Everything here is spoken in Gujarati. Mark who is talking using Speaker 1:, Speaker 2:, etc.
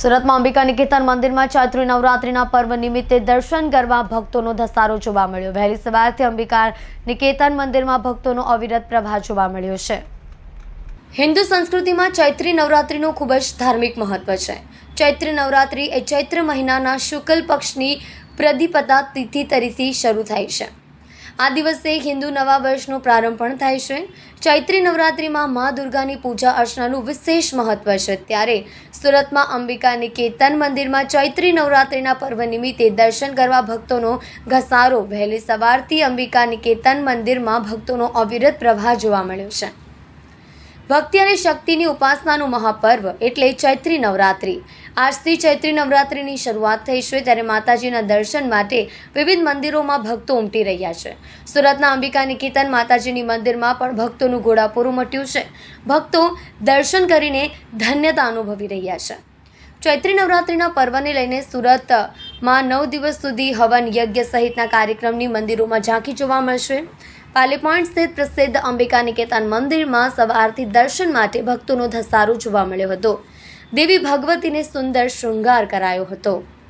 Speaker 1: સુરતમાં અંબિકા નિકેતન મંદિરમાં ચૈત્રી નવરાત્રિના પર્વ નિમિત્તે દર્શન કરવા ભક્તોનો ધસારો જોવા મળ્યો. વહેલી સવારથી અંબિકા નિકેતન મંદિરમાં ભક્તોનો અવિરત પ્રવાહ જોવા મળ્યો છે. હિન્દુ સંસ્કૃતિમાં ચૈત્રી નવરાત્રિનું ખૂબ જ ધાર્મિક મહત્વ છે. ચૈત્રી નવરાત્રિ એ ચૈત્ર મહિનાના શુક્લ પક્ષની પ્રદીપતા તિથિ તરીથી શરૂ થાય છે. આ દિવસે હિન્દુ નવા વર્ષનો પ્રારંભ પણ થાય છે. ચૈત્રી નવરાત્રિમાં મા દુર્ગાની પૂજા અર્ચનાનું વિશેષ મહત્વ છે. ત્યારે સુરતમાં અંબિકા નિકેતન મંદિરમાં ચૈત્રી નવરાત્રિના પર્વ નિમિત્તે દર્શન કરવા ભક્તોનો ઘસારો. વહેલી સવારથી અંબિકા નિકેતન મંદિરમાં ભક્તોનો અવિરત પ્રવાહ જોવા મળ્યો છે. ભક્તિ અને શક્તિની ઉપાસનાનું મહાપર્વ એટલે ચૈત્રી નવરાત્રિ. આજથી ચૈત્રી નવરાત્રિની શરૂઆત થઈ છે ત્યારે માતાજીના દર્શન માટે વિવિધ મંદિરોમાં ભક્તો ઉમટી રહ્યા છે. સુરતના અંબિકા નિકેતન માતાજીની મંદિરમાં પણ ભક્તોનું ઘોડાપૂરું મટ્યું છે. ભક્તો દર્શન કરીને ધન્યતા અનુભવી રહ્યા છે. ચૈત્રી નવરાત્રિના પર્વને લઈને સુરતમાં નવ દિવસ સુધી હવન યજ્ઞ સહિતના કાર્યક્રમની મંદિરોમાં ઝાંખી જોવા મળશે. પાલી પોઈન્ટ સ્થિત પ્રસિદ્ધ અંબિકા નિકેતન મંદિરમાં સવારથી દર્શન માટે ભક્તોનો ધસારો જોવા મળ્યો હતો. દેવી ભગવતીને સુંદર શૃંગાર કરાયો હતો.